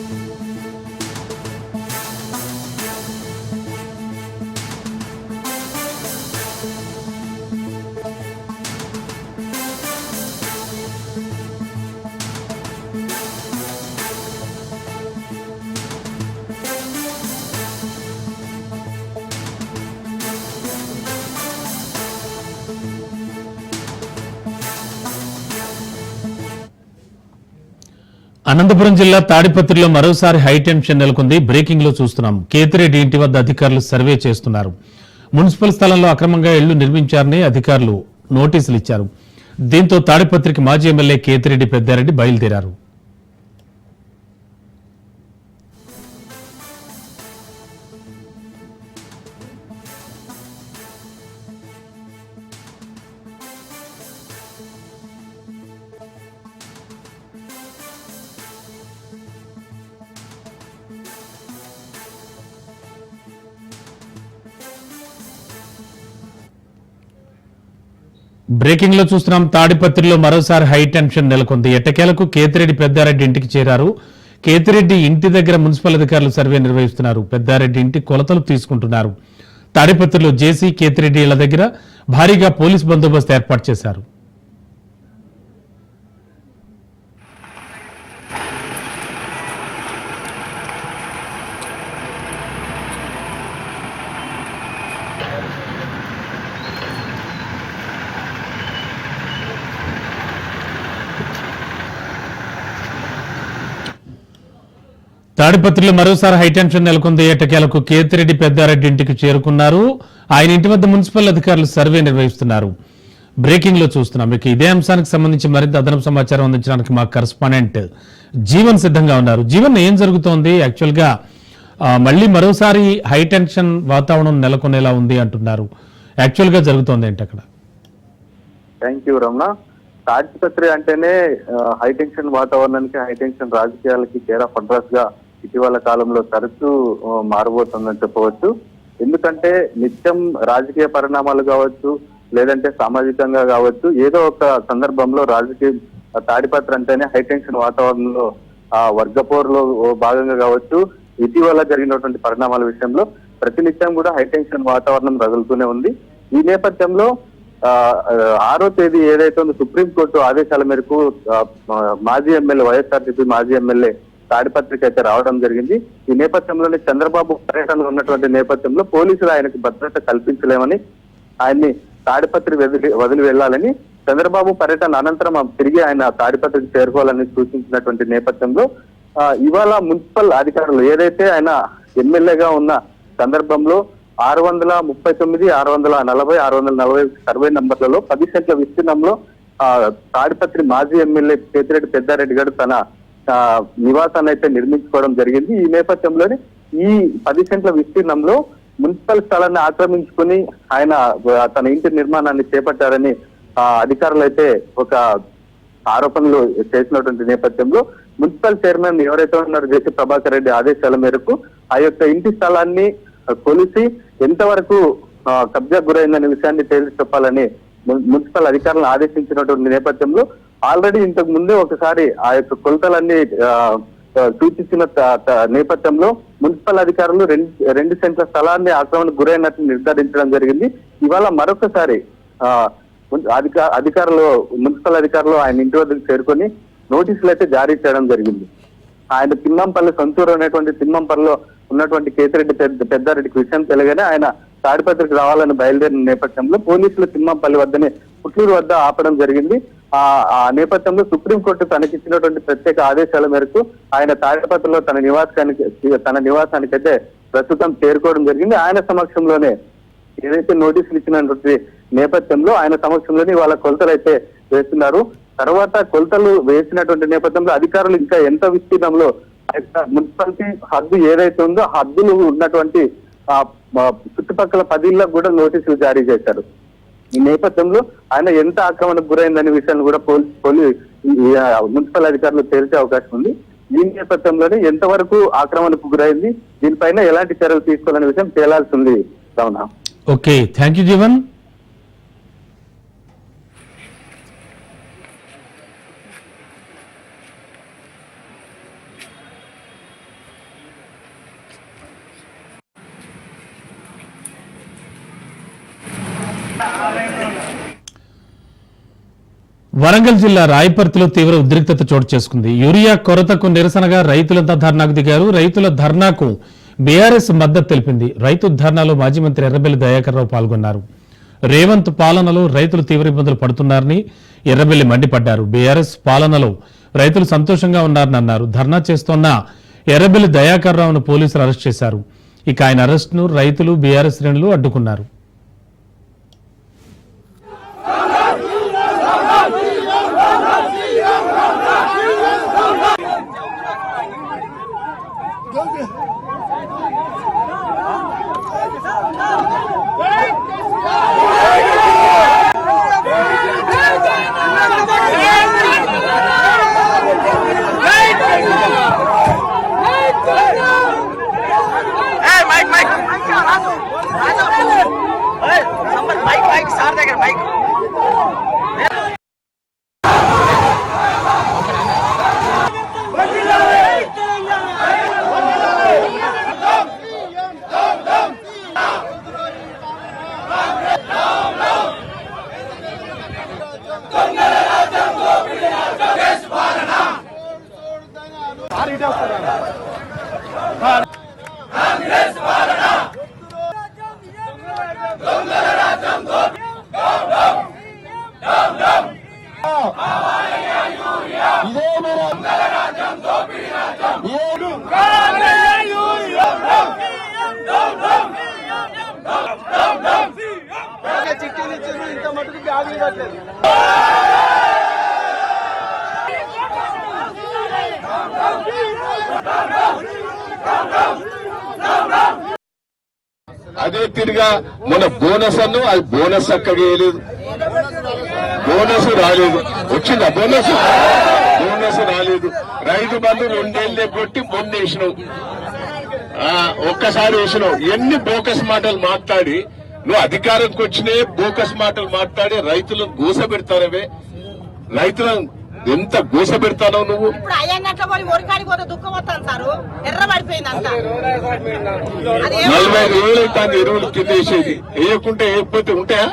Música Anantapuram జిల్లా తాడిపత్రిలో మరోసారి హైటెన్షన్ నెలకొంది. బ్రేకింగ్లో చూస్తున్నాం. కేతిరెడ్డి ఇంటి వద్ద అధికారులు సర్వే చేస్తున్నారు. మున్సిపల్ స్థలంలో అక్రమంగా ఇళ్ళు నిర్మించారని అధికారులు నోటీసులు ఇచ్చారు. దీంతో తాడిపత్రికి మాజీ ఎమ్మెల్యే కేతిరెడ్డి పెద్దారెడ్డి బయలుదేరారు. బ్రేకింగ్లో చూస్తున్నాం. తాడిపత్రిలో మరోసారి హై టెన్షన్ నెలకొంది. ఎట్టకేలకు కేతిరెడ్డి పెద్దారెడ్డి ఇంటికి చేరారు. కేతిరెడ్డి ఇంటి దగ్గర మున్సిపల్ అధికారులు సర్వే నిర్వహిస్తున్నారు. పెద్దారెడ్డి ఇంటి కొలతలు తీసుకుంటున్నారు. తాడిపత్రిలో జేసీ కేతిరెడ్డి ఇళ్ళ దగ్గర భారీగా పోలీస్ బందోబస్తు ఏర్పాటు చేశారు. తాడిపత్రిలో మరోసారి హైటెన్షన్ నెలకొంది. ఎట్టకేలకు కేతిరెడ్డి పెద్దారెడ్డి ఇంటికి చేరుకున్నారు. ఆయన ఇంటి వద్ద మున్సిపల్ అధికారులు సర్వే నిర్వహిస్తున్నారు. బ్రేకింగ్లో చూస్తున్నాం. మీకు ఇదే అంశానికి సంబంధించి మరింత అదనపు సమాచారం అందించడానికి మా కరస్పాండెంట్ జీవన్ సిద్ధంగా ఉన్నారు. జీవన్ ఏం జరుగుతోంది? యాక్చువల్గా మళ్ళీ మరోసారి హైటెన్షన్ వాతావరణం నెలకొనేలా ఉంది అంటున్నారు. యాక్చువల్గా జరుగుతోంది ఏంటి అక్కడ? Thank you Ramana. తాడిపత్రి అంటేనే హైటెన్షన్ వాతావరణానికి హైటెన్షన్ రాజకీయాలకి చేరా ఆఫ్గా ఇటీవల కాలంలో తరచూ మారబోతుందని చెప్పవచ్చు. ఎందుకంటే నిత్యం రాజకీయ పరిణామాలు కావచ్చు లేదంటే సామాజికంగా కావచ్చు ఏదో ఒక సందర్భంలో రాజకీయ తాడిపత్రి అంటేనే హైటెన్షన్ వాతావరణంలో ఆ వర్గపోరులో భాగంగా కావచ్చు. ఇటీవల జరిగినటువంటి పరిణామాల విషయంలో ప్రతినిత్యం కూడా హైటెన్షన్ వాతావరణం రగులుతూనే ఉంది. ఈ నేపథ్యంలో ఆ, ఆరో తేదీ ఏదైతే ఉందో సుప్రీంకోర్టు ఆదేశాల మేరకు మాజీ ఎమ్మెల్యే వైఎస్ఆర్సీపీ మాజీ ఎమ్మెల్యే తాడిపత్రికి అయితే రావడం జరిగింది. ఈ నేపథ్యంలోనే చంద్రబాబు పర్యటనలో ఉన్నటువంటి నేపథ్యంలో పోలీసులు ఆయనకు భద్రత కల్పించలేమని ఆయన్ని తాడిపత్రి వదిలి వదిలి వెళ్ళాలని చంద్రబాబు పర్యటన అనంతరం తిరిగి ఆయన తాడిపత్రికి చేరుకోవాలని సూచించినటువంటి నేపథ్యంలో ఆ, ఇవాళ మున్సిపల్ అధికారులు ఏదైతే ఆయన ఎమ్మెల్యేగా ఉన్న సందర్భంలో ఆరు వందల ముప్పై తొమ్మిది ఆరు వందల నలభై ఆరు వందల నలభై సర్వే నంబర్లలో పది సెంట్ల విస్తీర్ణంలో ఆ, తాడిపత్రి మాజీ ఎమ్మెల్యే పేతిరెడ్డి పెద్దారెడ్డి గారు తన నివాసాన్ని అయితే నిర్మించుకోవడం జరిగింది. ఈ నేపథ్యంలోనే ఈ పది సెంట్ల విస్తీర్ణంలో మున్సిపల్ స్థలాన్ని ఆక్రమించుకుని ఆయన తన ఇంటి నిర్మాణాన్ని చేపట్టారని ఆ, అధికారులు అయితే ఒక ఆరోపణలు చేసినటువంటి నేపథ్యంలో మున్సిపల్ చైర్మన్ ఎవరైతే ఉన్నారో జేసీ ప్రభాకర్ రెడ్డి ఆదేశాల మేరకు ఆ యొక్క ఇంటి స్థలాన్ని కొలిసి ఎంతవరకు కబ్జా గురైందనే విషయాన్ని తేల్చి చెప్పాలని మున్సిపల్ అధికారులను ఆదేశించినటువంటి నేపథ్యంలో ఆల్రెడీ ఇంతకు ముందే ఒకసారి ఆ యొక్క కొలతలన్నీ సూచిస్తున్న సూచించిన త- త- నేపథ్యంలో మున్సిపల్ అధికారులు రెండు రెండు సెంట్ల స్థలాన్ని ఆక్రమణకు గురైనట్లు నిర్ధారించడం జరిగింది. ఇవాళ మరొకసారి అధికార అధిక అధికారులు మున్సిపల్ అధికారులు ఆయన ఇంటి వద్దకు చేరుకొని నోటీసులు అయితే జారీ చేయడం జరిగింది. ఆయన తిమ్మంపల్లి సొంతూరు అనేటువంటి తిమ్మంపల్లిలో ఉన్నటువంటి కేతిరెడ్డి పెద్ద పెద్దారెడ్డికి విషయం తెలియగానే ఆయన తాడిపత్రికి రావాలని బయలుదేరిన నేపథ్యంలో పోలీసులు తిమ్మంపల్లి వద్దనే పుట్లూరు వద్ద ఆపడం జరిగింది. ఆ ఆ నేపథ్యంలో సుప్రీంకోర్టు తనకిచ్చినటువంటి ప్రత్యేక ఆదేశాల మేరకు ఆయన తాడిపత్రిలో తన నివాసానికి తన నివాసానికైతే ప్రస్తుతం చేరుకోవడం జరిగింది. ఆయన సమక్షంలోనే ఏదైతే నోటీసులు ఇచ్చినటువంటి నేపథ్యంలో ఆయన సమక్షంలోనే వాళ్ళ కొలతలు అయితే వేస్తున్నారు. తర్వాత కొలతలు వేసినటువంటి నేపథ్యంలో అధికారులు ఇంకా ఎంత విస్తీర్ణంలో మున్సిపాలిటీ హద్దు ఏదైతే ఉందో హద్దులు ఉన్నటువంటి ఆ చుట్టుపక్కల పదిళ్ళకు కూడా నోటీసులు జారీ చేశారు. ఈ నేపథ్యంలో ఆయన ఎంత ఆక్రమణకు గురైందనే విషయాన్ని కూడా పోలి మున్సిపల్ అధికారులు తేల్చే అవకాశం ఉంది. ఈ నేపథ్యంలోనే ఎంతవరకు ఆక్రమణకు గురైంది? దీనిపైన ఎలాంటి చర్యలు తీసుకోవాలనే విషయం తేలాల్సి ఉంది Ramana. Okay thank you Jeevan. Warangal జిల్లా రాయపర్తిలో తీవ్ర ఉద్రిక్తత చోటు చేసుకుంది. యూరియా కొరతకు నిరసనగా రైతులంతా ధర్నాకు దిగారు. రైతుల ధర్నాకు బీఆర్ఎస్ మద్దతు తెలిపింది. రైతు ధర్నాలో మాజీ మంత్రి ఎర్రబెల్లి దయాకర్రావు పాల్గొన్నారు. రేవంత్ పాలనలో రైతులు తీవ్ర ఇబ్బందులు పడుతున్నారని ఎర్రబెల్లి మండిపడ్డారు. బీఆర్ఎస్ పాలనలో రైతులు సంతోషంగా ఉన్నారని అన్నారు. ధర్నా చేస్తోన్న ఎర్రబెల్లి దయాకర్రావును పోలీసులు అరెస్ట్ చేశారు. ఇక ఆయన అరెస్టును రైతులు బీఆర్ఎస్ శ్రేణులు అడ్డుకున్నారు. కాంగ్రెస్ పాలన దొంగల రాజ్యం ఇదే మీరు దొంగల రాజ్యం దోపిడీ రాజ్యం ఏడు చిట్టీలు ఇచ్చారు ఇంత మటుకు బ్యాగులు పట్టలేదు అదే తిరిగా మన బోనస్ అన్ను అది బోనస్ చక్కగా వేయలేదు. బోనస్ రాలేదు. వచ్చిందా బోనస్? బోనస్ రాలేదు. రైతు బంధు రెండేళ్ళే కొట్టి మొన్న వేసినావు. ఒక్కసారి వేసినావు. ఎన్ని బోకస్ మాటలు మాట్లాడి నువ్వు అధికారంకి వచ్చినే బోకస్ మాటలు మాట్లాడి రైతులను గూస పెడతారవే రైతులను ఎంత గూస పెడతానో నువ్వు? ఇప్పుడు అయ్యంగట్ల పోయి ఒరికాడికి పోతే దుఃఖం వస్తాను సారు. ఎర్ర పడిపోయింది అంత. నలభై ఐదు వేలు అవుతుంది ఎరువులు కింద వేసేది. వేయకుంటే వేయకపోతే ఉంటాయా?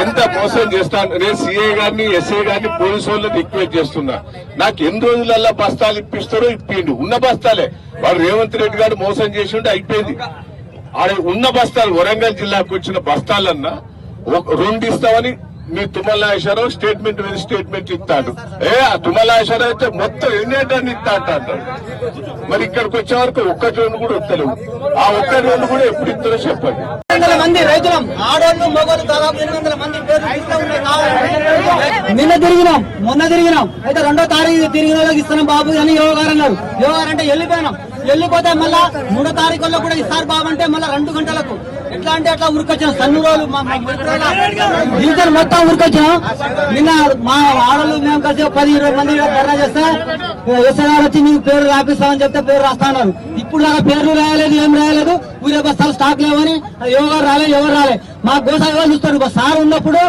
ఎంత మోసం చేస్తాను. నేను సిఐ గారిని ఎస్ఐ గారిని పోలీసు వాళ్ళని రిక్వెస్ట్ చేస్తున్నా. నాకు ఎన్ని రోజులల్లా బస్తాలు ఇప్పిస్తారో ఇప్పిండు. ఉన్న బస్తాలే. వాడు రేవంత్ రెడ్డి గారు మోసం చేసి ఉంటే అయిపోయింది. ఆడ ఉన్న బస్తాలు వరంగల్ జిల్లాకు వచ్చిన బస్తాలన్నా ఒక- రెండు ఇస్తామని మీ తుమ్మల స్టేట్మెంట్ మీద స్టేట్మెంట్ ఇస్తాడు. ఏ ఆ తుమ్మల అయితే మొత్తం ఎన్ని ఏంటని ఇస్తా అంటాడు. మరి ఇక్కడికి వచ్చే వరకు ఒక్క రెండు కూడా వస్తలేవు ఆ ఒక్క రెండు కూడా ఎప్పుడు ఇస్తారో చెప్పండి. మంది రైతులం ఆడోళ్ళు మగోళ్ళు దాదాపు ఎనిమిది వందల మంది నిన్న తిరిగినాం మొన్న తిరిగినాం. అయితే రెండో తారీఖు తిరిగిన వాళ్ళకి ఇస్తున్నాం బాబు అని యోగారు అన్నారు. యోగారు అంటే వెళ్ళిపోయినాం. వెళ్ళిపోతే మళ్ళా మూడో తారీఖుల్లో కూడా ఇస్తారు బాబు అంటే మళ్ళా రెండు గంటలకు. ఎట్లా అంటే అట్లా ఉరికొచ్చిన సన్ను రోజులు జీవితం మొత్తం ఉరికొచ్చినాం నిన్న మా ఆడలు మేము కలిసి పది ఇరవై మంది ధర్నా చేస్తే ఎస్ఐ వచ్చి నీకు పేరు రాపిస్తామని చెప్తే పేరు రాస్తాను ఇప్పుడు దాకా పేర్లు రాయలేదు ఏం రాయలేదు. ఊరే బస్తాలు స్టాక్ లేవని ఎవరు రాలేదు ఎవరు రాలేదు మా గోస ఎవరు చూస్తారు? సార్ ఉన్నప్పుడు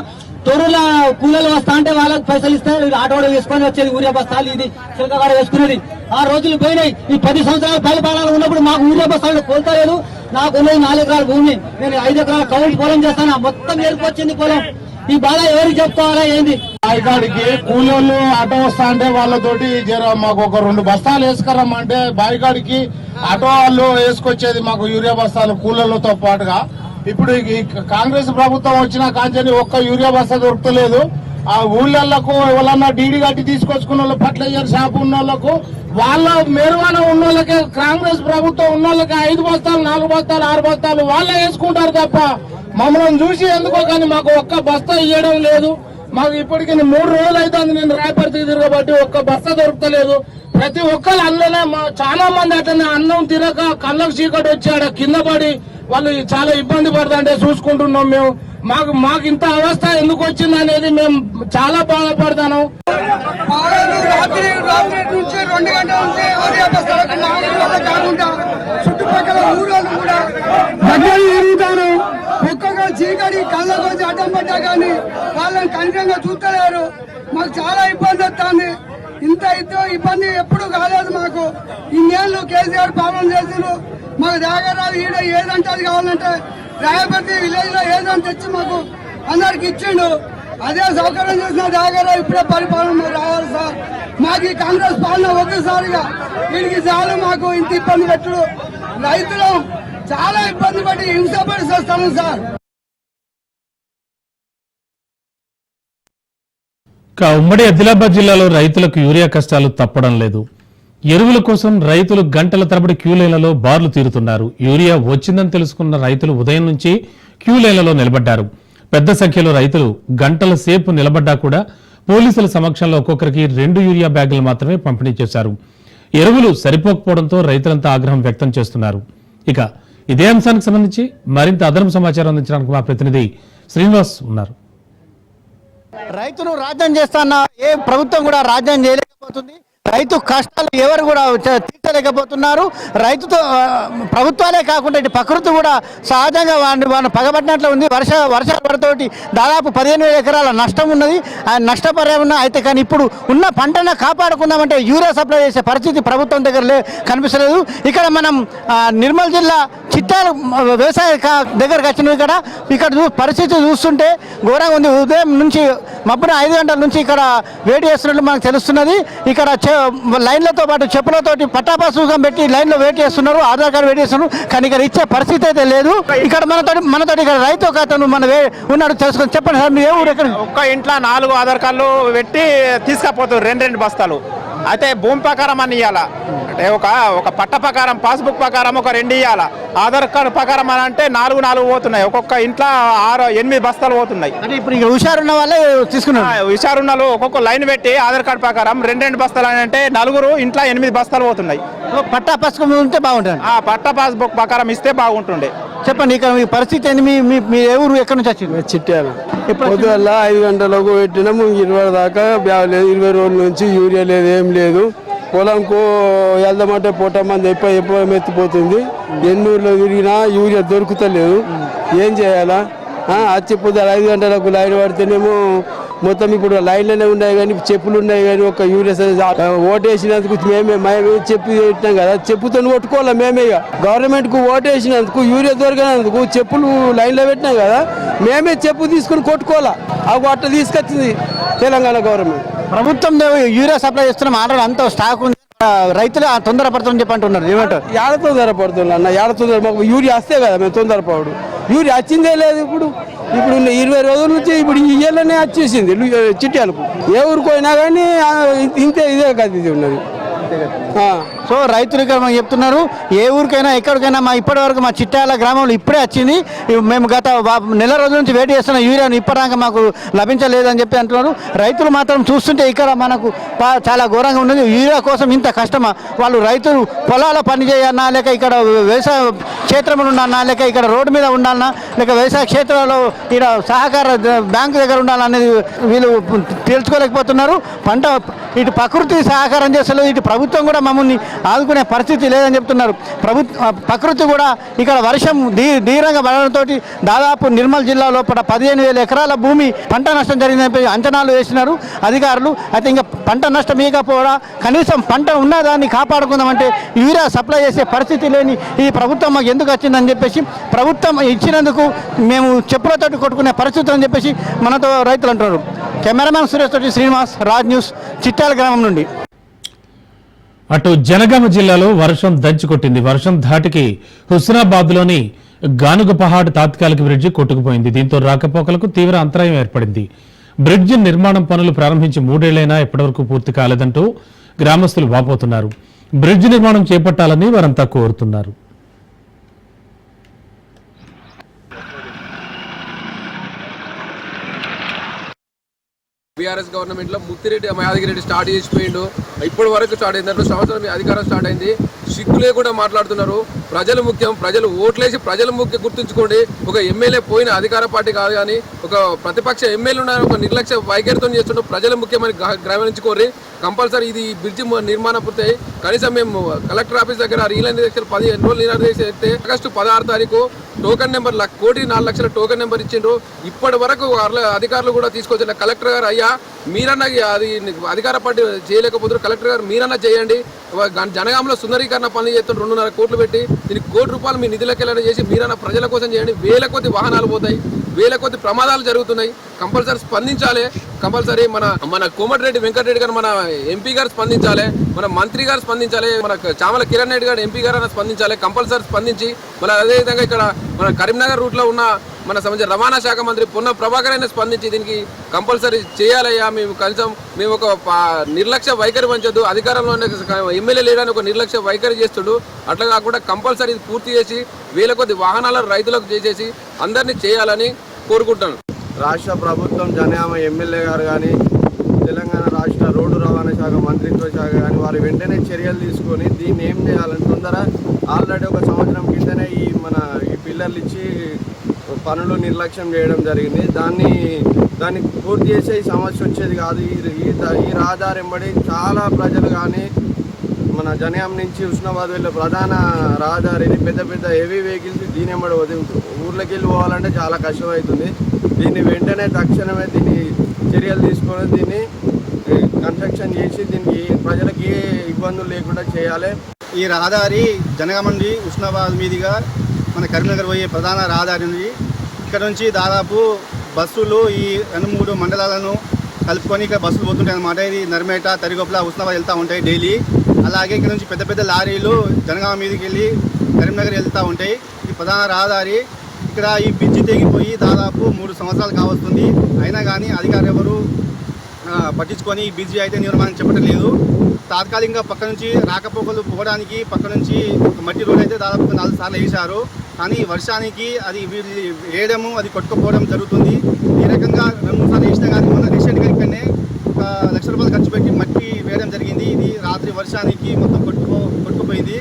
తొరుల కూలీలు వస్తా అంటే వాళ్ళకి పైసలు ఇస్తే వీళ్ళు వేసుకొని వచ్చేది ఊరే బస్తాలు ఇది చిలకగాడ వేసుకునేది. ఆ రోజులు పోయినాయి. ఈ పది సంవత్సరాల పరిపాలన ఉన్నప్పుడు మాకు ఊరే బస్తాలు కోల్తలేదు నాకు ఉన్నది నాలుగు ఎకరాల భూమి నేను ఐదు ఎకరాల కౌంట్ పొలం చేస్తాను? మొత్తం ఏర్పొచ్చింది పొలం. ఈ బాధ ఎవరికి చెప్పుకోవాలా ఏంది? బాయికాడికి కూలోళ్ళు ఆటో వస్తా అంటే వాళ్ళతోటి జర మాకు ఒక రెండు బస్తాలు వేసుకురమ్మంటే బాయికాడికి ఆటో వాళ్ళు వేసుకొచ్చేది మాకు యూరియా బస్తాలు కూలోళ్ళతో పాటుగా. ఇప్పుడు కాంగ్రెస్ ప్రభుత్వం వచ్చిన కాంచని ఒక్క యూరియా బస్తా దొరుకుతలేదు. ఆ ఊళ్ళకు ఎవరన్నా డీడీ కట్టి తీసుకొచ్చుకున్న వాళ్ళు ఫర్టిలైజర్ షాప్ ఉన్న వాళ్ళకు వాళ్ళ మెరువాన ఉన్న వాళ్ళకి కాంగ్రెస్ ప్రభుత్వం ఉన్న వాళ్ళకి ఐదు బస్తాలు నాలుగు బస్తాలు ఆరు బస్తాలు వాళ్ళే వేసుకుంటారు తప్ప మమ్మల్ని చూసి ఎందుకో కానీ మాకు ఒక్క బస్తా ఇవ్వడం లేదు. మాకు ఇప్పటికి మూడు రోజులు అవుతుంది నేను రాయపర్తికి తిరగబట్టి ఒక్క బస్తా దొరకలేదు ప్రతి ఒక్కరు అందులోనే చాలా మంది అట్లనే అన్నం తినక కళ్ళకు చీకటి వచ్చాడ కింద పడి వాళ్ళు చాలా ఇబ్బంది పడుతుంటే చూసుకుంటున్నాం మేము. మాకు మాకు ఇంత అవస్థ ఎందుకు వచ్చింది అనేది మేము చాలా బాధపడతాను. ఆరోజు రాత్రి రాత్రి నుంచి రెండు గంటల నుంచి ఉదయం బస్తాలకు నాలుగు గంటల కాకుండా చుట్టుపక్కల ఊరోళ్ళు కూడా దగ్గర తిరుగుతారు ఒక్కొక్క చీకటి కళ్ళకు వచ్చి అడ్డం పడ్డా కానీ వాళ్ళని కనికంగా చూస్తలేరు. మాకు చాలా ఇబ్బంది వస్తుంది. ఇంత ఇద్దరు ఇబ్బంది ఎప్పుడు కాలేదు మాకు. ఇన్నేళ్ళు కేసీఆర్ పాలన చేసిన మాకు జాగ్రత్తలు ఈడ ఏదంటే అది కావాలంటే రాయపర్తి విలేజ్లో ఏదో తెచ్చి మాకు అందరికి ఇచ్చిండు. అదే సౌకర్యం చేసిన దాగర ఇప్పుడే పరిపాలన రావాలి సార్. మాకు ఈ కాంగ్రెస్ పాలన వద్దు ఇక వీడికి చాలు మాకు ఇంత ఇబ్బంది పెట్టుడు. రైతులు చాలా ఇబ్బంది పడి హింసపడి చేస్తాను సార్. ఉమ్మడి ఆదిలాబాద్ జిల్లాలో రైతులకు యూరియా కష్టాలు తప్పడం లేదు. ఎరువుల కోసం రైతులు గంటల తరబడి క్యూలైన్లలో బార్లు తీరుతున్నారు. యూరియా వచ్చిందని తెలుసుకున్న రైతులు ఉదయం నుంచి క్యూలైన్లలో నిలబడ్డారు. పెద్ద సంఖ్యలో రైతులు గంటల సేపు నిలబడ్డా కూడా పోలీసుల సమక్షంలో ఒక్కొక్కరికి రెండు యూరియా బ్యాగులు మాత్రమే పంపిణీ చేశారు. ఎరువులు సరిపోకపోవడంతో రైతులంతా ఆగ్రహం వ్యక్తం చేస్తున్నారు. ఇక ఇదే అంశానికి సంబంధించి మరింత అదనపు సమాచారం అందించడానికి మా ప్రతినిధి శ్రీనివాస్ ఉన్నారు. రైతును రాజ్యం చేస్తాన్న ఏ ప్రభుత్వం కూడా రాజ్యం చేయలేకపోతుంది? రైతు కష్టాలు ఎవరు కూడా చ- రైతుతో ప్రభుత్వాలే కాకుండా ఇటు ప్రకృతి కూడా సహజంగా వాడిని వాడిని పగబట్టినట్లు ఉంది. వర్ష వర్షాల పడతోటి దాదాపు పదిహేను వేల ఎకరాల నష్టం ఉన్నది. ఆ నష్టపరిహారం అయితే కానీ ఇప్పుడు ఉన్న పంటను కాపాడుకుందామంటే యూరియా సప్లై చేసే పరిస్థితి ప్రభుత్వం దగ్గర లే కనిపిస్తలేదు. ఇక్కడ మనం నిర్మల్ జిల్లా చిట్టాల వ్యవసాయ దగ్గరకు వచ్చినవి ఇక్కడ. ఇక్కడ పరిస్థితి చూస్తుంటే ఘోరంగా ఉంది. ఉదయం నుంచి మబ్బున ఐదు గంటల నుంచి ఇక్కడ వేడి చేస్తున్నట్లు మనకు తెలుస్తున్నది. ఇక్కడ లైన్లతో పాటు చెప్పులతోటి పట్టాప పట్టాపాసుకం పెట్టి లైన్లో వెయిట్ చేస్తున్నారు ఆధార్ కార్డు వెయిట్ చేస్తున్నారు కానీ ఇక్కడ ఇచ్చే పరిస్థితి అయితే లేదు. ఇక్కడ మనతో మనతో ఇక్కడ రైతు ఒక అతను మన ఉన్నాడు తెలుసుకొని చెప్పండి సార్ మీరు ఏ ఊరు ఎక్కడ? ఒక్క ఇంట్లో నాలుగు ఆధార్ కార్డులు పెట్టి తీసుకపోతారు రెండు రెండు బస్తాలు. అయితే భూమి ప్రకారం అని ఇవ్వాల అంటే ఒక ఒక పట్ట ప్రకారం పాస్బుక్ ప్రకారం ఒక రెండు ఇవ్వాల ఆధార్ కార్డు ప్రకారం అని అంటే నాలుగు నాలుగు పోతున్నాయి. ఒక్కొక్క ఇంట్లో ఆరు ఎనిమిది బస్తాలు పోతున్నాయి. అంటే ఇప్పుడు హుషారున్న వాళ్ళే తీసుకున్నారు. విషారున్నలు ఒక్కొక్క లైన్ పెట్టి ఆధార్ కార్డు ప్రకారం రెండు రెండు బస్తాలు అని అంటే నలుగురు ఇంట్లో ఎనిమిది బస్తాలు పోతున్నాయి. పట్టాపాసుకం ఉంటే బాగుంటుంది ఆ పట్ట పాస్బుక్ ప్రకారం ఇస్తే బాగుంటుండే. చెప్పండి ఇక్కడ మీ పరిస్థితి ఏంది? మీ మీ- మీ ఏ ఊరు ఎక్కడి నుంచి వచ్చింది? చిట్యాల. పొద్దువల్ల ఐదు గంటలకు పెట్టినాము ఇరవై దాకా బ్యాగ్ లేదు ఇరవై రోజుల నుంచి యూరియా లేదు ఏం లేదు. పొలంకు వెళ్దామంటే పొట్ట మంది ఎప్ప ఎప్ప ఎత్తిపోతుంది ఎన్నూరులో తిరిగినా యూరియా దొరుకుతలేదు. ఏం చేయాలా? ఆ, వచ్చి పొద్దున ఐదు గంటలకు లైన్ పడితేనేమో మొత్తం ఇప్పుడు లైన్లోనే ఉన్నాయి కానీ చెప్పులు ఉన్నాయి కానీ ఒక యూరియా సైజ్ ఆ, ఓటేసినందుకు మేమే మేమే చెప్పి పెట్టినాం కదా. చెప్పుతో కొట్టుకోవాలి మేమే ఇక. గవర్నమెంట్కు ఓటేసినందుకు యూరియా దొరికినందుకు చెప్పులు లైన్లో పెట్టినాం కదా. మేమే చెప్పు తీసుకుని కొట్టుకోవాలా. అవి అట్ట తీసుకొచ్చింది తెలంగాణ గవర్నమెంట్. ప్రభుత్వం యూరియా సప్లై చేస్తున్నాం ఆల్రెడీ అంత స్టాక్ ఉంది. రైతులు ఆ తొందరపడుతుందని చెప్పి అంటున్నారు ఏమంటారు? ఏడ తొందరపడుతుంది అన్న ఏడ తొందర యూరియా వస్తే కదా మేము తొందరపడు యూరియా వచ్చిందే లేదు ఇప్పుడు. ఇప్పుడు ఇరవై రోజుల నుంచి ఇప్పుడు ఈ ఇయ్యలోనే వచ్చేసింది. చిట్యాలకు. ఏ ఊరికి పోయినా కానీ ఇంతే ఇదే కదా ఇది ఉన్నది. సో రైతులు ఇక్కడ మనకు చెప్తున్నారు ఏ ఊరికైనా ఎక్కడికైనా మా ఇప్పటి వరకు మా చిట్టాల గ్రామంలో ఇప్పుడే వచ్చింది. మేము గత నెల రోజుల నుంచి వెయిట్ చేస్తున్న యూరియాను ఇప్పటిదాకా మాకు లభించలేదని చెప్పి అంటున్నారు. రైతులు మాత్రం చూస్తుంటే ఇక్కడ మనకు చాలా ఘోరంగా ఉన్నది. యూరియా కోసం ఇంత కష్టమా? వాళ్ళు రైతులు పొలాల పని చేయాలన్నా లేక ఇక్కడ వ్యవసాయ క్షేత్రంలో ఉండాలన్నా లేక ఇక్కడ రోడ్డు మీద ఉండాలన్నా లేక వ్యవసాయ క్షేత్రంలో ఇక్కడ సహకార బ్యాంకు దగ్గర ఉండాలనేది వీళ్ళు తెలుసుకోలేకపోతున్నారు పంట ఇటు ప్రకృతి సహకారం చేస్తలేదు. ఇటు ప్రభుత్వం కూడా మమ్మల్ని ఆదుకునే పరిస్థితి లేదని చెప్తున్నారు. ప్రభుత్వ ప్రకృతి కూడా ఇక్కడ వర్షం ధీ ధీరంగా పడడంతో దాదాపు నిర్మల్ జిల్లా లోపల పదిహేను వేల ఎకరాల భూమి పంట నష్టం జరిగిందని అంచనాలు వేసినారు అధికారులు. అయితే ఇంకా పంట నష్టం ఇవ్వకపోవడా? కనీసం పంట ఉన్నదాన్ని కాపాడుకుందామంటే యూరియా సప్లై చేసే పరిస్థితి లేని ఈ ప్రభుత్వం మాకు ఎందుకు వచ్చిందని చెప్పేసి ప్రభుత్వం ఇచ్చినందుకు మేము చెప్పులతోటి కొట్టుకునే పరిస్థితి అని చెప్పేసి మనతో రైతులు అంటున్నారు. కెమెరామ్యాన్ సురేష్ తోటి శ్రీనివాస్ రాజ్ న్యూస్ చిట్టాల గ్రామం నుండి. అటు జనగామ జిల్లాలో వర్షం దంచుకొట్టింది వర్షం ధాటికి హుస్నాబాద్లోని తాత్కాలిక బ్రిడ్జి కొట్టుకుపోయింది. దీంతో రాకపోకలకు తీవ్ర అంతరాయం ఏర్పడింది. బ్రిడ్జి నిర్మాణం పనులు ప్రారంభించి మూడేళ్ళైనా ఇప్పటివరకు పూర్తి కాలేదంటూ గ్రామస్తులు వాపోతున్నారు. బ్రిడ్జి నిర్మాణం చేపట్టాలని వారంతా కోరుతున్నారు. బీఆర్ఎస్ గవర్నమెంట్లో ముత్తిరెడ్డి యాదగిరెడ్డి స్టార్ట్ చేసిపోయిండు. ఇప్పటి వరకు స్టార్ట్ అయింది. దాంట్లో సంవత్సరం మీ అధికారం స్టార్ట్ అయింది. సిగ్గు లేకుండా మాట్లాడుతున్నారు. ప్రజలు ముఖ్యం. ప్రజలు ఓట్లేసి ప్రజలు ముఖ్యం గుర్తుంచుకోండి. ఒక ఎమ్మెల్యే పోయిన అధికార పార్టీ కాదు కానీ ఒక ప్రతిపక్ష ఎమ్మెల్యే ఉన్నారు. ఒక నిర్లక్ష్య వైఖరితో చేస్తుండ్రు ప్రజలు ముఖ్యమని గ- కంపల్సరీ ఇది బ్రిడ్జి నిర్మాణం పూర్తయి కనీసం మేము కలెక్టర్ ఆఫీస్ దగ్గర రీలైన్ దగ్గర పదిహేను రోజులు నిరాదేశ అయితే ఆగస్టు పదహారు తారీఖు టోకెన్ నెంబర్ కోటి నాలుగు లక్షల టోకెన్ నెంబర్ ఇచ్చిండ్రు. ఇప్పటి వరకు అర్ల- అధికారులు కూడా తీసుకొచ్చిన కలెక్టర్ గారు అయ్యా మీరన్నా అది అధికార పార్టీ చేయలేకపోతున్నారు. కలెక్టర్ గారు మీరన్నా చేయండి. జనగాంలో సుందరీకరణ పనులు చేస్తున్న రెండున్నర కోట్లు పెట్టి దీనికి కోటి రూపాయలు మీ నిధులకెళ్ళని చేసి మీరన్నా ప్రజల కోసం చేయండి. వేల కొద్ది వాహనాలు పోతాయి. వేల కొద్ది ప్రమాదాలు జరుగుతున్నాయి. కంపల్సరీ స్పందించాలి. కంపల్సరీ మన మన కోమటిరెడ్డి వెంకటరెడ్డి గారు మన ఎంపీ గారు స్పందించాలి మన మంత్రి గారు స్పందించాలి మన చామల కిరణ్ రెడ్డి గారు ఎంపీ గారు స్పందించాలి కంపల్సరీ స్పందించి మన అదేవిధంగా ఇక్కడ మన కరీంనగర్ రూట్లో ఉన్న మన సంబంధించిన రవాణా శాఖ మంత్రి పొన్న ప్రభాకర్ అయినా స్పందించి దీనికి కంపల్సరీ చేయాలయ్యా మేము కనీసం మేము ఒక పా- నిర్లక్ష్య వైఖరి పంచొద్దు అధికారంలో ఉన్న ఎమ్మెల్యే లేడని ఒక నిర్లక్ష్య వైఖరి చేస్తుడు. అట్లా కాకుండా కంపల్సరీ పూర్తి చేసి వేల కొద్ది వాహనాలను రైతులకు చేసేసి అందరినీ చేయాలని కోరుకుంటాను రాష్ట్ర ప్రభుత్వం జనయామ ఎమ్మెల్యే గారు కానీ మన రోడ్డు రవాణా శాఖ మంత్రిత్వ శాఖ కానీ వారు వెంటనే చర్యలు తీసుకొని దీన్ని ఏం చేయాలని తొందర ఆల్రెడీ ఒక సంవత్సరం కిందనే ఈ మన ఈ పిల్లర్లు ఇచ్చి పనులు నిర్లక్ష్యం చేయడం జరిగింది. దాన్ని దాన్ని పూర్తి చేసే ఈ సమస్య వచ్చేది కాదు. ఈ ఈ ఈ రహదారి వెంబడి చాలా ప్రజలు కానీ మన జనయాం నుంచి ఉస్నాబాద్ వెళ్ళే ప్రధాన రహదారి పెద్ద పెద్ద హెవీ వెహికల్స్ దీని వెంబడి ఊర్లోకి వెళ్ళి పోవాలంటే చాలా కష్టమవుతుంది దీన్ని వెంటనే తక్షణమే దీన్ని చర్యలు తీసుకొని దీన్ని కన్స్ట్రక్షన్ చేసి దీనికి ప్రజలకి ఏ ఇబ్బందులు లేకుండా చేయాలి. ఈ రహదారి జనగమండి నుండి ఉస్నాబాద్ మీదుగా మన కరీంనగర్ పోయే ప్రధాన రహదారి ఉంది. ఇక్కడ నుంచి దాదాపు బస్సులు ఈ రెండు మూడు మండలాలను కలుపుకొని ఇక్కడ బస్సులు పోతుంటాయి అన్నమాట. ఇది నర్మేట తరిగొప్పల ఉస్నాబాద్ వెళ్తూ ఉంటాయి డైలీ. అలాగే ఇక్కడ నుంచి పెద్ద పెద్ద లారీలు జనగామ మీదకి వెళ్ళి కరీంనగర్ వెళ్తూ ఉంటాయి. ఈ ప్రధాన రహదారి ఇక్కడ ఈ బ్రిడ్జి తెగిపోయి దాదాపు మూడు సంవత్సరాలు కావస్తుంది. అయినా కానీ అధికారులు ఎవరు పట్టించుకొని బిజీ అయితే నిర్మాణం చెప్పడం లేదు తాత్కాలికంగా పక్క నుంచి రాకపోకలు పోవడానికి పక్క నుంచి మట్టి రోడ్ అయితే దాదాపు నాలుగు సార్లు వేశారు. కానీ వర్షానికి అది వీరి వేయడము అది కొట్టుకుపోవడం జరుగుతుంది. ఈ రకంగా రెండు సార్లు వేసినా కానీ మొన్న రీసెంట్గా ఇక్కడనే ఒక లక్ష రూపాయలు ఖర్చు పెట్టి మట్టి వేయడం జరిగింది. ఇది రాత్రి వర్షానికి మొత్తం కొట్టుకో కొట్టుకుపోయింది.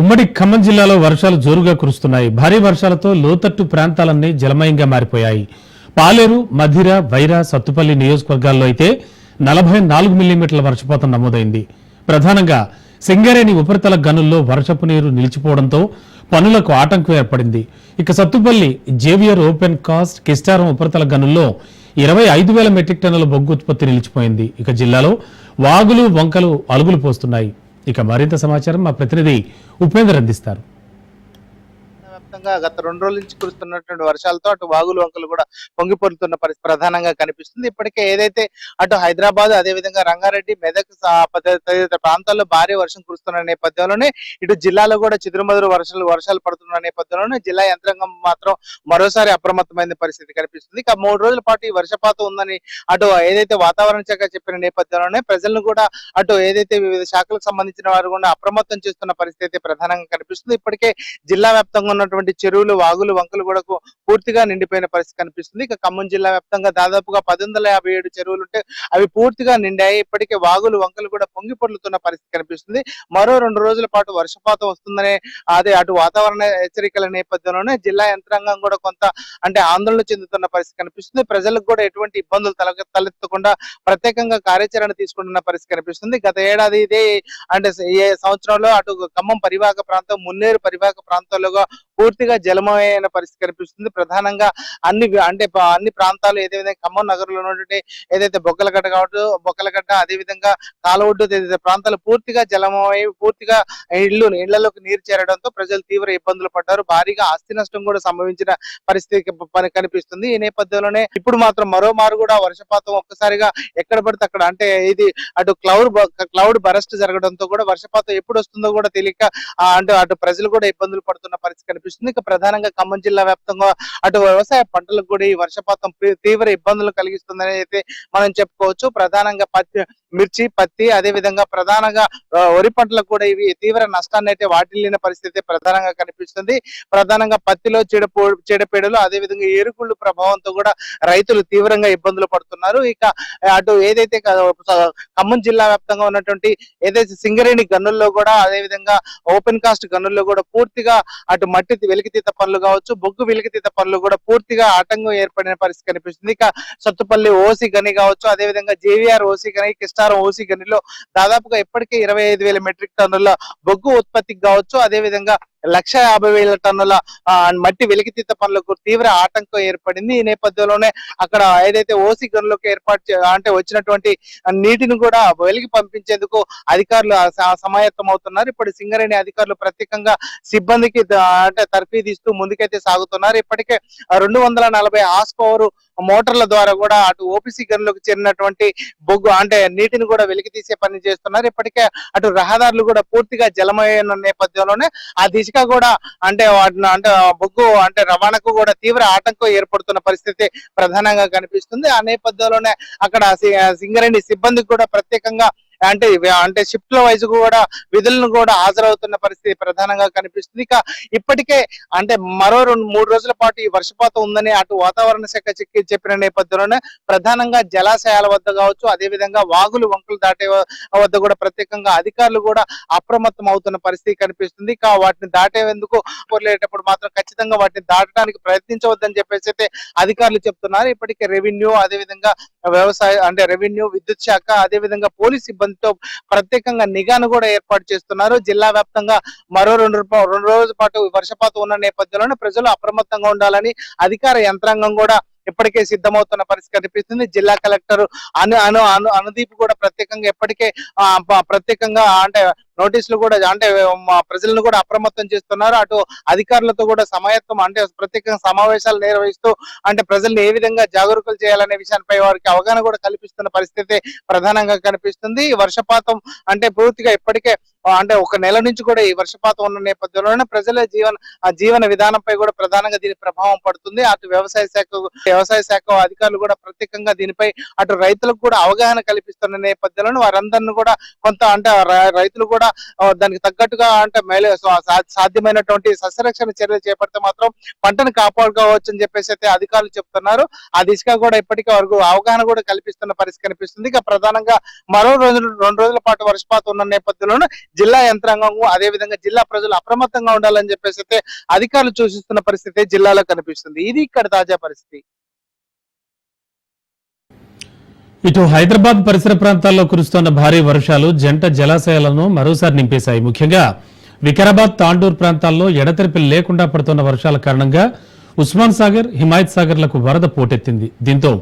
ఉమ్మడి ఖమ్మం జిల్లాలో వర్షాలు జోరుగా కురుస్తున్నాయి. భారీ వర్షాలతో లోతట్టు ప్రాంతాలన్నీ జలమయంగా మారిపోయాయి. పాలేరు మధిర వైరా సత్తుపల్లి నియోజకవర్గాల్లో అయితే నలభై నాలుగు మిల్లీమీటర్ల వర్షపాతం నమోదైంది. ప్రధానంగా సింగరేణి ఉపరితల గనుల్లో వర్షపు నీరు నిలిచిపోవడంతో పనులకు ఆటంకం ఏర్పడింది. ఇక Sathupalli JVR open cast Kistaram ఉపరితల గనుల్లో ఇరవై ఐదు వేల మెట్రిక్ టన్నుల బొగ్గు ఉత్పత్తి నిలిచిపోయింది. ఇక జిల్లాలో వాగులు వంకలు అలుగులు పోస్తున్నాయి. ఇక మరింత సమాచారం మా ప్రతినిధి ఉపేందర్ అందిస్తారు. వ్యాప్తంగా గత రెండు రోజుల నుంచి కురుస్తున్నటువంటి వర్షాలతో అటు వాగులు వంకలు కూడా పొంగి పొరుతున్న పరిస్థితి ప్రధానంగా కనిపిస్తుంది. ఇప్పటికే ఏదైతే అటు హైదరాబాద్ అదే విధంగా రంగారెడ్డి మెదక్ తదితర ప్రాంతాల్లో భారీ వర్షం కురుస్తున్న నేపథ్యంలోనే ఇటు జిల్లాలో కూడా చిదురుమదురు వర్షాలు వర్షాలు పడుతున్న నేపథ్యంలోనే జిల్లా యంత్రాంగం మాత్రం మరోసారి అప్రమత్తమైన పరిస్థితి కనిపిస్తుంది. ఇక మూడు రోజుల పాటు ఈ వర్షపాతం ఉందని అటు ఏదైతే వాతావరణ శాఖ చెప్పిన నేపథ్యంలోనే ప్రజలను కూడా అటు ఏదైతే వివిధ శాఖలకు సంబంధించిన వారు కూడా అప్రమత్తం చేస్తున్న పరిస్థితి అయితే ప్రధానంగా కనిపిస్తుంది. ఇప్పటికే జిల్లా వ్యాప్తంగా ఉన్నటువంటి చెరువులు వాగులు వంకలు కూడా పూర్తిగా నిండిపోయిన పరిస్థితి కనిపిస్తుంది. ఇక ఖమ్మం జిల్లా వ్యాప్తంగా దాదాపుగా పది వందల యాభై ఏడు చెరువులు ఉంటే అవి పూర్తిగా నిండాయి. ఇప్పటికే వాగులు వంకలు కూడా పొంగి పొర్లుతున్న పరిస్థితి కనిపిస్తుంది. మరో రెండు రోజుల పాటు వర్షపాతం వస్తుందనే అదే అటు వాతావరణ హెచ్చరికల నేపథ్యంలోనే జిల్లా యంత్రాంగం కూడా కొంత అంటే ఆందోళన చెందుతున్న పరిస్థితి కనిపిస్తుంది. ప్రజలకు కూడా ఎటువంటి ఇబ్బందులు తల తలెత్తకుండా ప్రత్యేకంగా కార్యాచరణ తీసుకుంటున్న పరిస్థితి కనిపిస్తుంది. గత ఏడాది ఇదే అంటే ఏ సంవత్సరంలో అటు ఖమ్మం పరివాహక ప్రాంతం మున్నేరు పరివాహక ప్రాంతాలుగా పూర్తిగా జలమయమైన పరిస్థితి కనిపిస్తుంది. ప్రధానంగా అన్ని అంటే అన్ని ప్రాంతాలు ఏదే విధంగా ఖమ్మం నగరంలో ఉన్నటువంటి ఏదైతే బొక్కలగడ్డ కావచ్చు బొక్కలగడ్డ అదే విధంగా కాలవడ్డు ఏదైతే ప్రాంతాలు పూర్తిగా జలమయ పూర్తిగా ఇళ్ళు ఇళ్ళలోకి నీరు చేరడంతో ప్రజలు తీవ్ర ఇబ్బందులు పడ్డారు. భారీగా ఆస్తి నష్టం కూడా సంభవించిన పరిస్థితి కనిపిస్తుంది. ఈ నేపథ్యంలోనే ఇప్పుడు మాత్రం మరోమారు కూడా వర్షపాతం ఒక్కసారిగా ఎక్కడ పడితే అక్కడ అంటే ఇది అటు క్లౌడ్ క్లౌడ్ బరస్ట్ జరగడంతో కూడా వర్షపాతం ఎప్పుడు వస్తుందో కూడా తెలియక అంటే అటు ప్రజలు కూడా ఇబ్బందులు పడుతున్న పరిస్థితి కనిపిస్తుంది. ఇక ప్రధానంగా ఖమ్మం జిల్లా వ్యాప్తంగా అటు వ్యవసాయ పంటలకు కూడా ఈ వర్షపాతం తీవ్ర ఇబ్బందులు కలిగిస్తుందని అయితే మనం చెప్పుకోవచ్చు. ప్రధానంగా పత్తి మిర్చి పత్తి అదే విధంగా ప్రధానంగా వరి పంటలకు కూడా ఇవి తీవ్ర నష్టాన్ని అయితే వాటిల్లిన పరిస్థితి ప్రధానంగా కనిపిస్తుంది. ప్రధానంగా పత్తిలో చెడపో చీడపీడలు అదే విధంగా ఏరుకుళ్ళు ప్రభావంతో కూడా రైతులు తీవ్రంగా ఇబ్బందులు పడుతున్నారు. ఇక అటు ఏదైతే ఖమ్మం జిల్లా వ్యాప్తంగా ఉన్నటువంటి ఏదైతే సింగరేణి గనుల్లో కూడా అదే విధంగా ఓపెన్ కాస్ట్ గనుల్లో కూడా పూర్తిగా అటు మట్టి వెలికితీత పనులు కావచ్చు బొగ్గు వెలికితీత పనులు కూడా పూర్తిగా ఆటంకం ఏర్పడిన పరిస్థితి కనిపిస్తుంది. ఇక సత్తుపల్లి ఓసి గని కావచ్చు అదే విధంగా జేవిఆర్ ఓసి గని కృష్ణ విస్తారం ఓసీ గనిలో దాదాపుగా ఇప్పటికే ఇరవై ఐదు వేల మెట్రిక్ టన్నుల బొగ్గు ఉత్పత్తికి కావచ్చు. అదే విధంగా లక్ష యాభై వేల టన్నుల మట్టి వెలికితీత పనులకు తీవ్ర ఆటంకం ఏర్పడింది. ఈ నేపథ్యంలోనే అక్కడ ఏదైతే ఓసీ గనులకు ఏర్పాటు అంటే వచ్చినటువంటి నీటిని కూడా వెలికి పంపించేందుకు అధికారులు సమాయత్తం అవుతున్నారు. ఇప్పుడు సింగరేణి అధికారులు ప్రత్యేకంగా సిబ్బందికి అంటే తర్ఫీదు ముందుకైతే సాగుతున్నారు. ఇప్పటికే రెండు వందల నలభై ఆస్కోవరు మోటార్ల ద్వారా కూడా అటు ఓపీసీ గనులకు చేరినటువంటి బొగ్గు అంటే నీటిని కూడా వెలికి తీసే పని చేస్తున్నారు. ఇప్పటికే అటు రహదారులు కూడా పూర్తిగా జలమయ్యన నేపథ్యంలోనే ఆ దిశగా కూడా అంటే వాటిని అంటే బొగ్గు అంటే రవాణాకు కూడా తీవ్ర ఆటంకం ఏర్పడుతున్న పరిస్థితి ప్రధానంగా కనిపిస్తుంది. ఆ నేపథ్యంలోనే అక్కడ సింగరేణి సిబ్బందికి కూడా ప్రత్యేకంగా అంటే అంటే షిఫ్ట్ వైజ్ కూడా విధులను కూడా హాజరవుతున్న పరిస్థితి ప్రధానంగా కనిపిస్తుంది. ఇక ఇప్పటికే అంటే మరో రెండు మూడు రోజుల పాటు ఈ వర్షపాతం ఉందని అటు వాతావరణ శాఖ చెక్కి చెప్పిన నేపథ్యంలోనే ప్రధానంగా జలాశయాల వద్ద కావచ్చు అదే విధంగా వాగులు వంకలు దాటే వద్ద కూడా ప్రత్యేకంగా అధికారులు కూడా అప్రమత్తం అవుతున్న పరిస్థితి కనిపిస్తుంది. ఇక వాటిని దాటేందుకు పోలేటప్పుడు మాత్రం ఖచ్చితంగా వాటిని దాటడానికి ప్రయత్నించవద్దని చెప్పేసి అయితే అధికారులు చెప్తున్నారు. ఇప్పటికే రెవెన్యూ అదే విధంగా వ్యవసాయ అంటే రెవెన్యూ విద్యుత్ శాఖ అదే విధంగా పోలీస్ దాంతో ప్రత్యేకంగా నిఘాను కూడా ఏర్పాటు చేస్తున్నారు. జిల్లా వ్యాప్తంగా మరో రెండు రెండు రోజుల పాటు వర్షపాతం ఉన్న నేపథ్యంలోనే ప్రజలు అప్రమత్తంగా ఉండాలని అధికార యంత్రాంగం కూడా ఇప్పటికే సిద్ధమవుతున్న పరిస్థితి కనిపిస్తుంది. జిల్లా కలెక్టర్ అను అను అను అనుదీప్ కూడా ప్రత్యేకంగా ఇప్పటికే ప్రత్యేకంగా అంటే నోటీసులు కూడా అంటే మా ప్రజలను కూడా అప్రమత్తం చేస్తున్నారు. అటు అధికారులతో కూడా సమాయత్వం అంటే ప్రత్యేకంగా సమావేశాలు నిర్వహిస్తూ అంటే ప్రజల్ని ఏ విధంగా జాగరూకులు చేయాలనే విషయాలపై వారికి అవగాహన కూడా కల్పిస్తున్న పరిస్థితి ప్రధానంగా కనిపిస్తుంది. ఈ వర్షపాతం అంటే పూర్తిగా ఇప్పటికే అంటే ఒక నెల నుంచి కూడా ఈ వర్షపాతం ఉన్న నేపథ్యంలోనే ప్రజల జీవన జీవన విధానంపై కూడా ప్రధానంగా దీని ప్రభావం పడుతుంది. అటు వ్యవసాయ శాఖ వ్యవసాయ శాఖ అధికారులు కూడా ప్రత్యేకంగా దీనిపై అటు రైతులకు కూడా అవగాహన కల్పిస్తున్న నేపథ్యంలో వారందరిని కూడా కొంత అంటే రైతులు కూడా కూడా దానికి తగ్గట్టుగా అంటే మేలే సా- సాధ్యమైనటువంటి సస్యరక్షణ చర్యలు చేపడితే మాత్రం పంటను కాపాడుకోవచ్చు అని చెప్పేసి అయితే అధికారులు చెప్తున్నారు. ఆ దిశగా కూడా ఇప్పటికే వరకు అవగాహన కూడా కల్పిస్తున్న పరిస్థితి కనిపిస్తుంది. ఇక ప్రధానంగా మరో రోజులు రెండు రోజుల పాటు వర్షపాతం ఉన్న నేపథ్యంలోనూ జిల్లా యంత్రాంగం అదే విధంగా జిల్లా ప్రజలు అప్రమత్తంగా ఉండాలని చెప్పేసి అయితే అధికారులు సూచిస్తున్న పరిస్థితి జిల్లాలో కనిపిస్తుంది. ఇది ఇక్కడ తాజా పరిస్థితి. ఇటు హైదరాబాద్ పరిసర ప్రాంతాల్లో కురుస్తున్న భారీ వర్షాలు జంట జలాశయాలను మరోసారి నింపేశాయి. ముఖ్యంగా వికారాబాద్ తాండూర్ ప్రాంతాల్లో ఎడతెరిపి లేకుండా పడుతున్న వర్షాల కారణంగా ఉస్మాన్ సాగర్ హిమాయత్ సాగర్లకు వరద పోటెత్తింది. దీంతో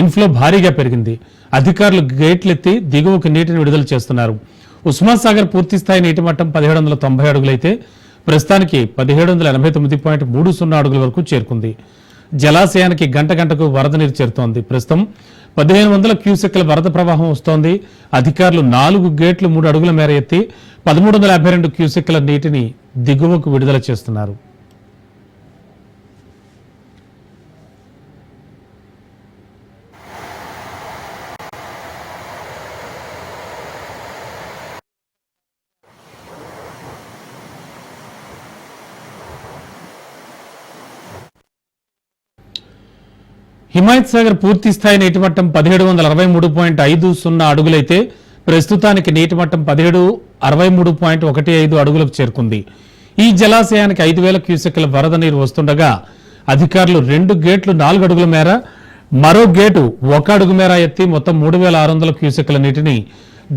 ఇన్ఫ్లో భారీగా పెరిగింది. అధికారులు గేట్లెత్తి దిగువకు నీటిని విడుదల చేస్తున్నారు. ఉస్మాన్ సాగర్ పూర్తిస్థాయి నీటి మట్టం పదిహేడు వందల తొంభై అడుగులైతే ప్రస్తుతానికి పదిహేడు వందల ఎనభై తొమ్మిది పాయింట్ మూడు సున్నా అడుగుల వరకు చేరుకుంది. జలాశయానికి గంట గంటకు వరద నీరు చేరుతోంది. ప్రస్తుతం పదిహేను వందల క్యూసెక్ల వరద ప్రవాహం వస్తోంది. అధికారులు నాలుగు గేట్లు మూడు అడుగుల మేర ఎత్తి పదమూడు వందల యాభై రెండు క్యూసెక్ల నీటిని దిగువకు విడుదల చేస్తున్నారు. హిమాయత్ సాగర్ పూర్తి స్థాయి నీటి మట్టం పదిహేడు వందల అరవై మూడు పాయింట్ ఐదు సున్నా అడుగులైతే ప్రస్తుతానికి నీటి మట్టం పదిహేడు అరవై మూడు పాయింట్ ఒకటి ఐదు అడుగులకు చేరుకుంది. ఈ జలాశయానికి ఐదు వేల క్యూసెక్ల వరద నీరు వస్తుండగా అధికారులు రెండు గేట్లు నాలుగు అడుగుల మేర మరో గేటు ఒక అడుగు మేర ఎత్తి మొత్తం మూడు వేల ఆరు వందల క్యూసెక్ల నీటిని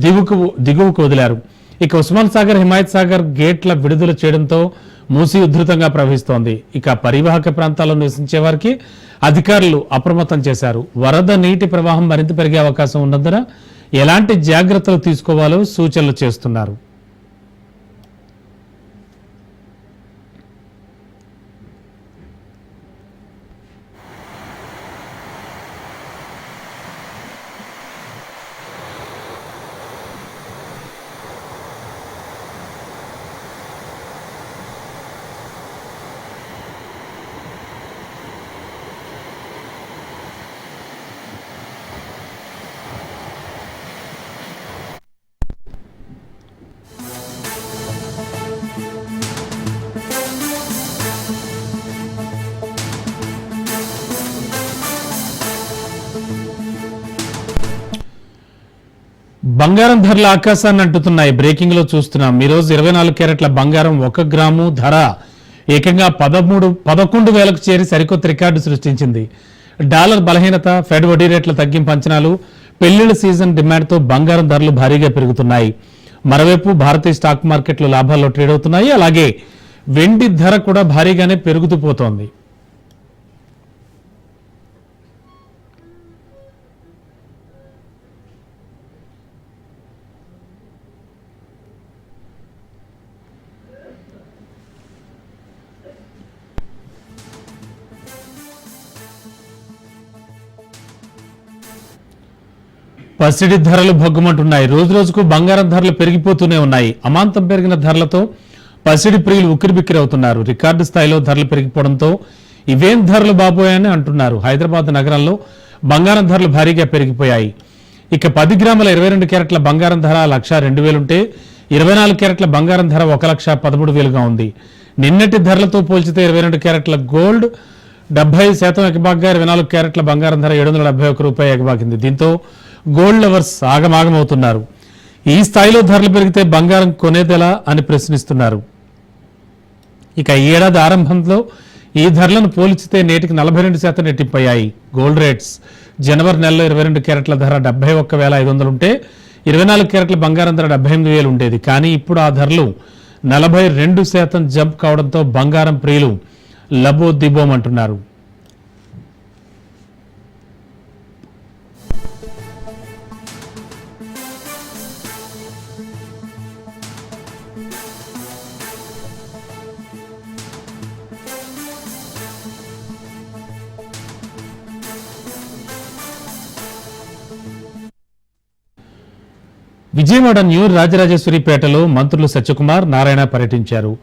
దిగువకు దిగువకు వదిలారు. ఇక ఉస్మాన్ సాగర్ హిమాయత్ సాగర్ గేట్ల విడుదల చేయడంతో మూసి ఉధృతంగా ప్రవహిస్తోంది. ఇక పరివాహక ప్రాంతాల్లో నివసించే వారికి అధికారులు అప్రమత్తం చేశారు. వరద నీటి ప్రవాహం మరింత పెరిగే అవకాశం ఉన్నందున ఎలాంటి జాగ్రత్తలు తీసుకోవాలో సూచనలు చేస్తున్నారు. బంగారం ధరలు ఆకాశాన్ని అంటుతున్నాయి. బ్రేకింగ్లో చూస్తున్నాం. ఈరోజు రోజు ఇరవై నాలుగు క్యారెట్ల బంగారం ఒక గ్రాము ధర ఏకంగా పదమూడు పదకొండు వేలకు చేరి సరికొత్త రికార్డు సృష్టించింది. డాలర్ బలహీనత ఫెడ్ వడ్డీ రేట్ల తగ్గింపు అంచనాలు పెళ్ళిళ్ళ సీజన్ డిమాండ్తో బంగారం ధరలు భారీగా పెరుగుతున్నాయి. మరోవైపు భారతీయ స్టాక్ మార్కెట్లు లాభాల్లో ట్రేడ్ అవుతున్నాయి. అలాగే వెండి ధర కూడా భారీగానే పెరుగుతూ పోతోంది. పసిడి ధరలు భగ్గుమంటున్నాయి. రోజు రోజుకు బంగారం ధరలు పెరిగిపోతూనే ఉన్నాయి. అమాంతం పెరిగిన ధరలతో పసిడి ప్రియులు ఉక్కిరిబిక్కిరి అవుతున్నారు రికార్డు స్థాయిలో ధరలు పెరిగిపోవడంతో ఇవేం ధరలు బాబోయని అంటున్నారు. హైదరాబాద్ నగరంలో బంగారం ధరలు భారీగా పెరిగిపోయాయి. ఇక పది గ్రాముల ఇరవై రెండు క్యారెట్ల బంగారం ధర లక్ష రెండు వేలుంటే ఇరవై నాలుగు క్యారెట్ల బంగారం ధర ఒక లక్ష పదమూడు వేలుగా ఉంది. నిన్నటి ధరలతో పోల్చితే ఇరవై రెండు క్యారెట్ల గోల్డ్ డెబ్బై శాతం ఎగబాగ్గా ఇరవై నాలుగు క్యారెట్ల బంగారం ధర ఏడు వందల డెబ్బై ఒక్క రూపాయి ఎగబాకింది దీంతో గోల్డ్ లవర్స్ ఆగమాగమవుతున్నారు. ఈ స్థాయిలో ధరలు పెరిగితే బంగారం కొనేదెలా అని ప్రశ్నిస్తున్నారు. ఇక ఈ ఏడాది ఆరంభంలో ఈ ధరలను పోల్చితే నేటికి నలభై రెండు శాతం నెట్టింపయ్యాయి. గోల్డ్ రేట్స్ జనవరి నెలలో ఇరవై రెండు క్యారెట్ల ధర డెబ్బై ఒక్క వేల ఐదు వందలు ఉంటే ఇరవై నాలుగు క్యారెట్ల బంగారం ధర డెబ్బై ఎనిమిది వేలు ఉండేది. కానీ ఇప్పుడు ఆ ధరలు నలభై రెండు శాతం జంప్ కావడంతో బంగారం ప్రియులు లబో దిబోమంటున్నారు విజయవాడ న్యూ రాజరాజేశ్వరిపేటలో మంత్రులు సత్యకుమార్ నారాయణ పర్యటించారు.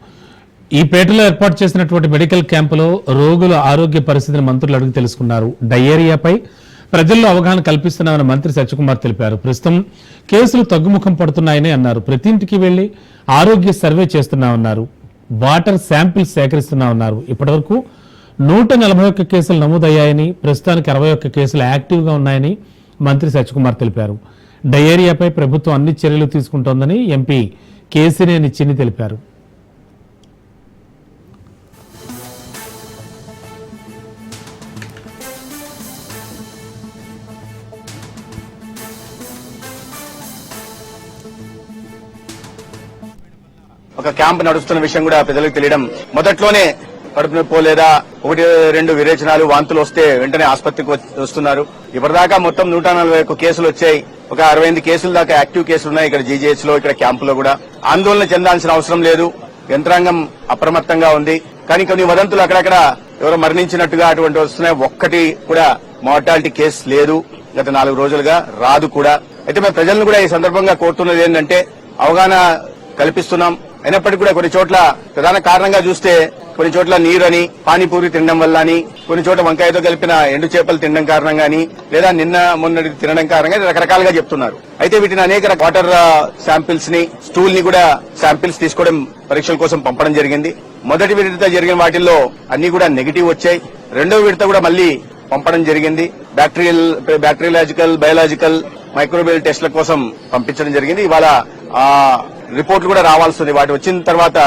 ఈ పేటలో ఏర్పాటు చేసినటువంటి మెడికల్ క్యాంపులో రోగుల ఆరోగ్య పరిస్థితిని మంత్రులు అడిగి తెలుసుకున్నారు. డయేరియాపై ప్రజల్లో అవగాహన కల్పిస్తున్నామని మంత్రి సత్యకుమార్ తెలిపారు. ప్రస్తుతం కేసులు తగ్గుముఖం పడుతున్నాయని అన్నారు. ప్రతి ఇంటికి వెళ్ళి ఆరోగ్య సర్వే చేస్తున్నామన్నారు. వాటర్ శాంపిల్స్ సేకరిస్తున్నామన్నారు. ఇప్పటివరకు నూట నలభై ఒక్క కేసులు నమోదయ్యాయని ప్రస్తుతానికి అరవై ఒక్క కేసులు యాక్టివ్గా ఉన్నాయని మంత్రి సత్యకుమార్ తెలిపారు. డయేరియాపై ప్రభుత్వం అన్ని చర్యలు తీసుకుంటోందని ఎంపీ కేసినేని చిన్ని తెలిపారు. ఒక క్యాంప్ నడుస్తున్న విషయం కూడా ప్రజలకు తెలియడం మొదట్లోనే కడుపు నొప్పో లేదా ఒకటి రెండు విరేచనాలు వాంతులు వస్తే వెంటనే ఆసుపత్రికి వస్తున్నారు. ఇప్పటిదాకా మొత్తం నూట నలభై ఒక్క కేసులు వచ్చాయి. ఒక అరవై ఎనిమిది కేసుల దాకా యాక్టివ్ కేసులు ఉన్నాయి ఇక్కడ జీజీహెచ్లో ఇక్కడ క్యాంపులో కూడా. ఆందోళన చెందాల్సిన అవసరం లేదు. యంత్రాంగం అప్రమత్తంగా ఉంది. కానీ కొన్ని వదంతులు అక్కడక్కడ ఎవరో మరణించినట్టుగా అటువంటి వస్తున్నాయి. ఒక్కటి కూడా మార్టాలిటీ కేసు లేదు. గత నాలుగు రోజులుగా రాదు కూడా. అయితే మేము ప్రజలను కూడా ఈ సందర్భంగా కోరుతున్నది ఏంటంటే అవగాహన కల్పిస్తున్నాం. అయినప్పటికీ కూడా కొన్ని చోట్ల ప్రధాన కారణంగా చూస్తే కొన్ని చోట్ల నీరని పానీపూరి తినడం వల్ల అని కొన్ని చోట్ల వంకాయతో కలిపిన ఎండు చేపలు తినడం కారణంగా అని లేదా నిన్న మొన్నటి తినడం కారణంగా రకరకాలుగా చెప్తున్నారు. అయితే వీటిని అనేక వాటర్ శాంపిల్స్ని స్టూల్ని కూడా శాంపిల్స్ తీసుకోవడం పరీక్షల కోసం పంపడం జరిగింది. మొదటి విడత జరిగిన వాటిల్లో అన్ని కూడా నెగిటివ్ వచ్చాయి. రెండో విడత కూడా మళ్ళీ పంపడం జరిగింది. బ్యాక్టీరియల్ బ్యాక్టీరియలాజికల్ బయలాజికల్ మైక్రోబియల్ టెస్ట్ల కోసం పంపించడం జరిగింది. ఇవాళ రిపోర్ట్లు కూడా రావాల్సి ఉంది. వాటి వచ్చిన తర్వాత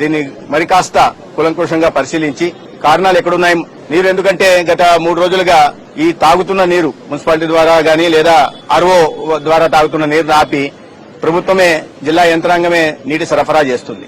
దీన్ని మరి కాస్త కులంకుషంగా పరిశీలించి కారణాలు ఎక్కడున్నాయి? నీరు ఎందుకంటే గత మూడు రోజులుగా ఈ తాగుతున్న నీరు మున్సిపాలిటీ ద్వారా గాని లేదా ఆర్ఓ ద్వారా తాగుతున్న నీరు ఆపి ప్రభుత్వమే జిల్లా యంత్రాంగమే నీటి సరఫరా చేస్తుంది.